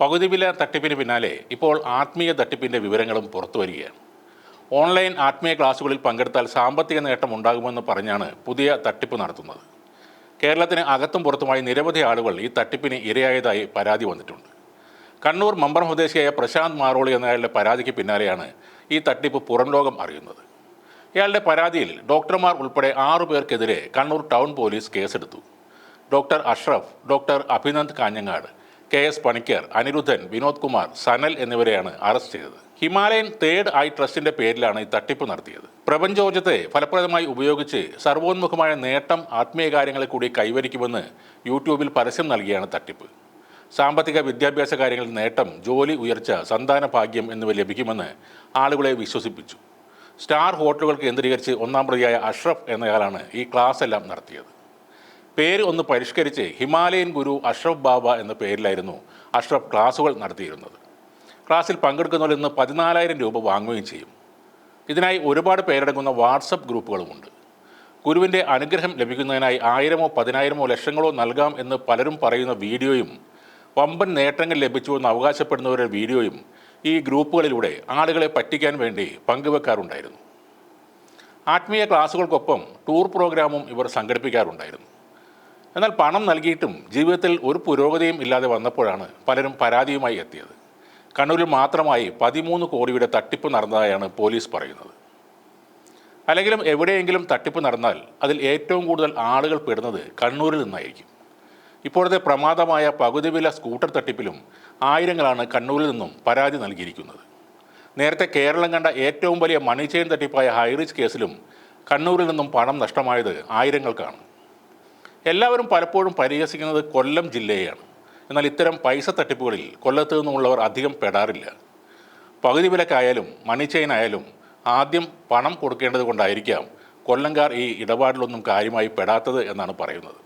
പകുതി വില തട്ടിപ്പിന് പിന്നാലെ ഇപ്പോൾ ആത്മീയ തട്ടിപ്പിന്റെ വിവരങ്ങളും പുറത്തു വരികയാണ്. ഓൺലൈൻ ആത്മീയ ക്ലാസുകളിൽ പങ്കെടുത്താൽ സാമ്പത്തിക നേട്ടം ഉണ്ടാകുമെന്ന് പറഞ്ഞാണ് പുതിയ തട്ടിപ്പ് നടത്തുന്നത്. കേരളത്തിന് അകത്തും പുറത്തുമായി നിരവധി ആളുകൾ ഈ തട്ടിപ്പിന് ഇരയായതായി പരാതി വന്നിട്ടുണ്ട്. കണ്ണൂർ മമ്പറം സ്വദേശിയായ പ്രശാന്ത് മാറോളി എന്നയാളുടെ പരാതിക്ക് പിന്നാലെയാണ് ഈ തട്ടിപ്പ് പുറം ലോകം അറിയുന്നത്. ഇയാളുടെ പരാതിയിൽ ഡോക്ടർമാർ ഉൾപ്പെടെ ആറു പേർക്കെതിരെ കണ്ണൂർ ടൗൺ പോലീസ് കേസെടുത്തു. Doctor Ashraf doctor Abhinand Kanhangad K S Panicker Aniruddhan Vinod Kumar Sanal എന്നിവരെയാണ് അറസ്റ്റ് ചെയ്തത്. ഹിമാലയൻ തേർഡ് ഐ ട്രസ്റ്റിന്റെ പേരിലാണ് ഈ തട്ടിപ്പ് നടത്തിയത്. പ്രപഞ്ചോർജത്തെ ഫലപ്രദമായി ഉപയോഗിച്ച് സർവോന്മുഖമായ നേട്ടം ആത്മീയ കാര്യങ്ങളെ കൂടി കൈവരിക്കുമെന്ന് യൂട്യൂബിൽ പരസ്യം നൽകിയാണ് തട്ടിപ്പ്. സാമ്പത്തിക വിദ്യാഭ്യാസ കാര്യങ്ങളിൽ നേട്ടം ജോലി ഉയർച്ച സന്താന ഭാഗ്യം എന്നിവ ലഭിക്കുമെന്ന് ആളുകളെ വിശ്വസിപ്പിച്ചു. സ്റ്റാർ ഹോട്ടലുകൾ കേന്ദ്രീകരിച്ച് ഒന്നാം പ്രതിയായ അഷ്റഫ് എന്നയാളാണ് ഈ ക്ലാസ് എല്ലാം നടത്തിയത്. പേര് ഒന്ന് പരിഷ്കരിച്ച് ഹിമാലയൻ ഗുരു അഷ്റഫ് ബാബ എന്ന പേരിലായിരുന്നു അഷ്റഫ് ക്ലാസുകൾ നടത്തിയിരുന്നത്. ക്ലാസ്സിൽ പങ്കെടുക്കുന്നവരിൽ നിന്ന് പതിനാലായിരം രൂപ വാങ്ങുകയും ചെയ്യും. ഇതിനായി ഒരുപാട് പേരടങ്ങുന്ന വാട്സപ്പ് ഗ്രൂപ്പുകളുമുണ്ട്. ഗുരുവിന്റെ അനുഗ്രഹം ലഭിക്കുന്നതിനായി ആയിരമോ പതിനായിരമോ ലക്ഷങ്ങളോ നൽകാം എന്ന് പലരും പറയുന്ന വീഡിയോയും വമ്പൻ നേട്ടങ്ങൾ ലഭിച്ചു എന്ന് അവകാശപ്പെടുന്നവരുടെ വീഡിയോയും ഈ ഗ്രൂപ്പുകളിലൂടെ ആളുകളെ പറ്റിക്കാൻ വേണ്ടി പങ്കുവെക്കാറുണ്ടായിരുന്നു. ആത്മീയ ക്ലാസുകൾക്കൊപ്പം ടൂർ പ്രോഗ്രാമും ഇവർ സംഘടിപ്പിക്കാറുണ്ടായിരുന്നു. എന്നാൽ പണം നൽകിയിട്ടും ജീവിതത്തിൽ ഒരു പുരോഗതിയും ഇല്ലാതെ വന്നപ്പോഴാണ് പലരും പരാതിയുമായി എത്തിയത്. കണ്ണൂരിൽ മാത്രമായി പതിമൂന്ന് കോടിയുടെ തട്ടിപ്പ് നടന്നതായാണ് പോലീസ് പറയുന്നത്. അല്ലെങ്കിലും എവിടെയെങ്കിലും തട്ടിപ്പ് നടന്നാൽ അതിൽ ഏറ്റവും കൂടുതൽ ആളുകൾ പെടുന്നത് കണ്ണൂരിൽ നിന്നായിരിക്കും. ഇപ്പോഴത്തെ പ്രമാദമായ പകുതി വില സ്കൂട്ടർ തട്ടിപ്പിലും ആയിരങ്ങളാണ് കണ്ണൂരിൽ നിന്നും പരാതി നൽകിയിരിക്കുന്നത്. നേരത്തെ കേരളം കണ്ട ഏറ്റവും വലിയ മണി തട്ടിപ്പായ ഹൈറിച്ച് കേസിലും കണ്ണൂരിൽ നിന്നും പണം നഷ്ടമായത് ആയിരങ്ങൾക്കാണ്. എല്ലാവരും പലപ്പോഴും പരിഹസിക്കുന്നത് കൊല്ലം ജില്ലയെയാണ്. എന്നാൽ ഇത്തരം പൈസ തട്ടിപ്പുകളിൽ കൊല്ലത്ത് നിന്നുമുള്ളവർ അധികം പെടാറില്ല. പകുതി വിലക്കായാലും മണി ചെയിൻ ആയാലും ആദ്യം പണം കൊടുക്കേണ്ടത് കൊണ്ടായിരിക്കാം കൊല്ലംകാർ ഈ ഇടപാടിലൊന്നും കാര്യമായി പെടാത്തത് എന്നാണ് പറയുന്നത്.